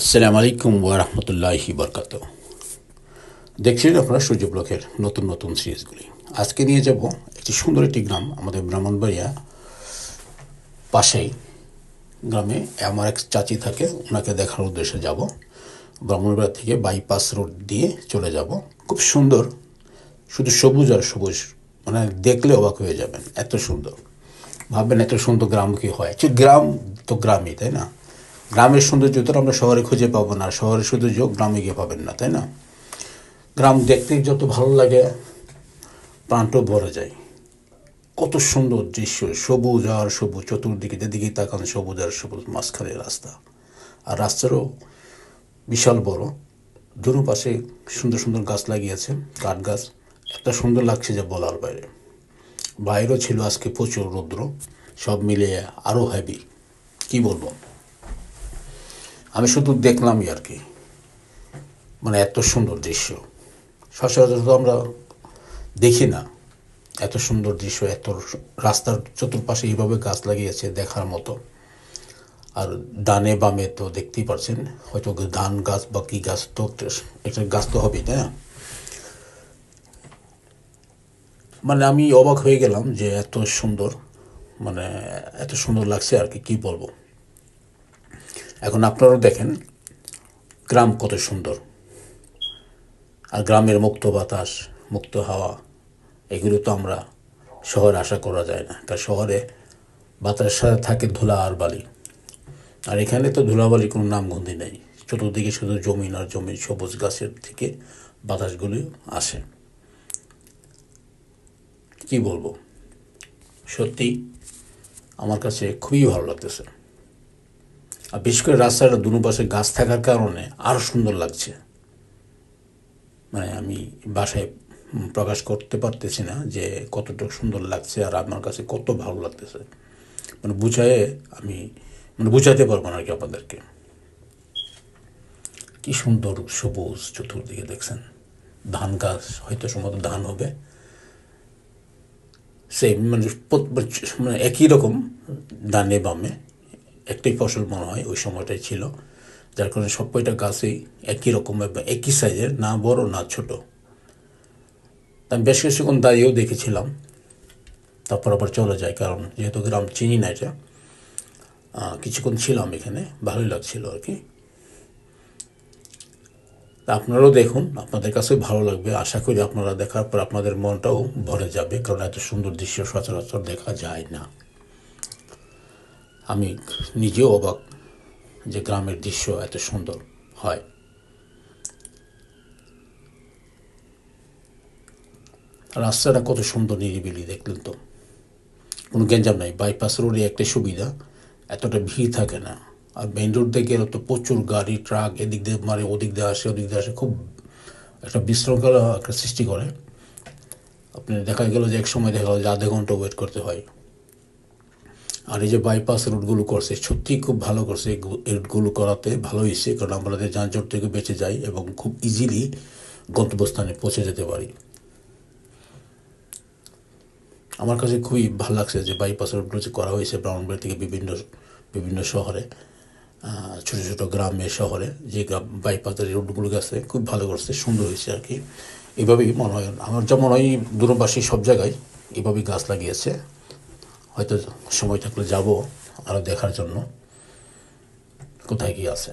আসসালামু আলাইকুম ওরহমতুল্লাহি বরকাত দেখছিলেন আপনারা সূর্য ব্লকের নতুন নতুন সিরিজগুলি। আজকে নিয়ে যাব একটি সুন্দর একটি গ্রাম, আমাদের ব্রাহ্মণবাড়িয়া পাশেই গ্রামে। আমার এক চাচি থাকে, ওনাকে দেখার উদ্দেশ্যে যাব। ব্রাহ্মণবাড়িয়া থেকে বাইপাস রোড দিয়ে চলে যাব। খুব সুন্দর, শুধু সবুজ আর সবুজ মানে দেখলে অবাক হয়ে যাবেন, এত সুন্দর। ভাববেন এত সুন্দর গ্রাম কি হয়? গ্রাম তো গ্রামই, তাই না? গ্রামের সৌন্দর্য তো আমরা শহরে খুঁজে পাবো না। শহরের সৌন্দর্য গ্রামে গিয়ে পাবেন না, তাই না? গ্রাম দেখতে যত ভালো লাগে, প্রাণটাও ভরে যায়। কত সুন্দর দৃশ্য, সবুজ আর সবুজ, চতুর্দিকে যেদিকে তাকান সবুজ আর সবুজ, মাঝখানে রাস্তা। আর রাস্তারও বিশাল বড় দুনো পাশে সুন্দর সুন্দর গাছ লাগিয়েছে, কাঠ গাছ। এত সুন্দর লাগছে যে বলার বাইরে। বাইরেও ছিল আজকে প্রচুর রৌদ্র, সব মিলিয়ে আরও হেভি কি বলব? আমি শুধু দেখলামই আর কি। মানে এত সুন্দর দৃশ্য। সচরাচর তো আমরা দেখি না। এত সুন্দর দৃশ্য, এত রাস্তার চতুর্পাশে এইভাবে গাছ লাগিয়েছে দেখার মতো। আর ডানে বামে তো দেখতেই পারছেন, হয়তো ধান গাছ বা কী গাছ তো একটা গাছ তো হবেই, তাই না? মানে আমি অবাক হয়ে গেলাম যে এত সুন্দর মানে এত সুন্দর লাগছে আর কি, কী বলব? এখন আপনারাও দেখেন, গ্রাম কত সুন্দর। আর গ্রামের মুক্ত বাতাস, মুক্ত হাওয়া, এগুলো তো আমরা শহরে আশা করা যায় না। কারণ শহরে বাতাসের সাথে থাকে ধুলা আর বালি। আর এখানে তো ধুলাবালি কোনো নামগন্ধি নেই। চতুর্দিকে শুধু জমিন আর জমিন, সবুজ গাছের থেকে বাতাসগুলি আসে। কি বলব? সত্যি আমার কাছে খুবই ভালো লাগতেছে। আর বিশেষ করে রাস্তাটা দুনো পাশে গাছ থাকার কারণে আরও সুন্দর লাগছে। মানে আমি বাসায় প্রকাশ করতে পারতেছি না যে কতটুকু সুন্দর লাগছে আর আমার কাছে কত ভালো লাগতেছে। মানে বুঝায়ে আমি মানে বুঝাতে পারব না আর কি আপনাদেরকে। কি সুন্দর সবুজ চতুর্দিকে দেখছেন। ধান গাছ, হয়তো সম্ভবত ধান হবে। সেই মানে মানে একই রকম, ডানে বামে। একটাই ফসল মনে হয় ওই সময়টাই ছিল। যার কারণে সব কয়টা গাছই একই রকম একই সাইজের না বড়, না ছোট। আমি বেশ কিছুক্ষণ দাঁড়িয়েও দেখেছিলাম। তারপর আবার চলে যায়, কারণ যেহেতু গ্রাম চিনি না এটা কিছুক্ষণ ছিলাম এখানে, ভালোই লাগছিল আর কি। আপনারাও দেখুন, আপনাদের কাছে ভালো লাগবে। আশা করি আপনারা দেখার পর আপনাদের মনটাও ভরে যাবে, কারণ এত সুন্দর দৃশ্য সচরাচর দেখা যায় না। আমি নিজেও অবাক যে গ্রামের দৃশ্য এত সুন্দর হয়। রাস্তাটা কত সুন্দর নিরিবিলি, দেখলেন তো। কোনো গেঞ্জাম নাই বাইপাস রোডে একটা সুবিধা, এতটা ভিড় থাকে না। আর মেইন রোড দিয়ে গেলে তো প্রচুর গাড়ি ট্রাক এদিক দিয়ে মারে ওদিক দিয়ে আসে, ওদিক দিয়ে আসে, খুব একটা বিশৃঙ্খলা একটা সৃষ্টি করে। আপনি দেখা গেল যে এক সময় দেখা গেলো যে আধা ঘণ্টা ওয়েট করতে হয়। আর এই যে বাইপাস রুটগুলো করছে, সত্যিই খুব ভালো করছে রুটগুলো করাতে, ভালো হয়েছে। কারণ আমাদের যানজট থেকে বেঁচে যাই এবং খুব ইজিলি গন্তব্যস্থানে পৌঁছে যেতে পারি। আমার কাছে খুবই ভালো লাগছে যে বাইপাস রুটগুলো যে করা হয়েছে ব্রাউনবাড়ি থেকে বিভিন্ন বিভিন্ন শহরে ছোটো ছোটো গ্রামে, শহরে, যে বাইপাসের রুটগুলো গেছে খুব ভালো করছে, সুন্দর হয়েছে আর কি। এভাবেই মনে হয়, আমার যেমন ওই দূরবাসী সব জায়গায় এভাবেই গাছ লাগিয়েছে। হয়তো সময় থাকলে যাব আরও দেখার জন্য। কোথায় কি আছে?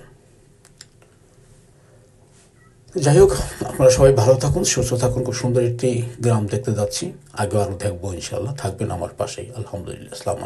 যাই হোক, আপনারা সবাই ভালো থাকুন, সুস্থ থাকুন। খুব সুন্দর একটি গ্রাম দেখতে যাচ্ছি। আগে আরও দেখব ইনশাল্লাহ থাকবেন আমার পাশেই। আলহামদুলিল্লাহ। আসসালামু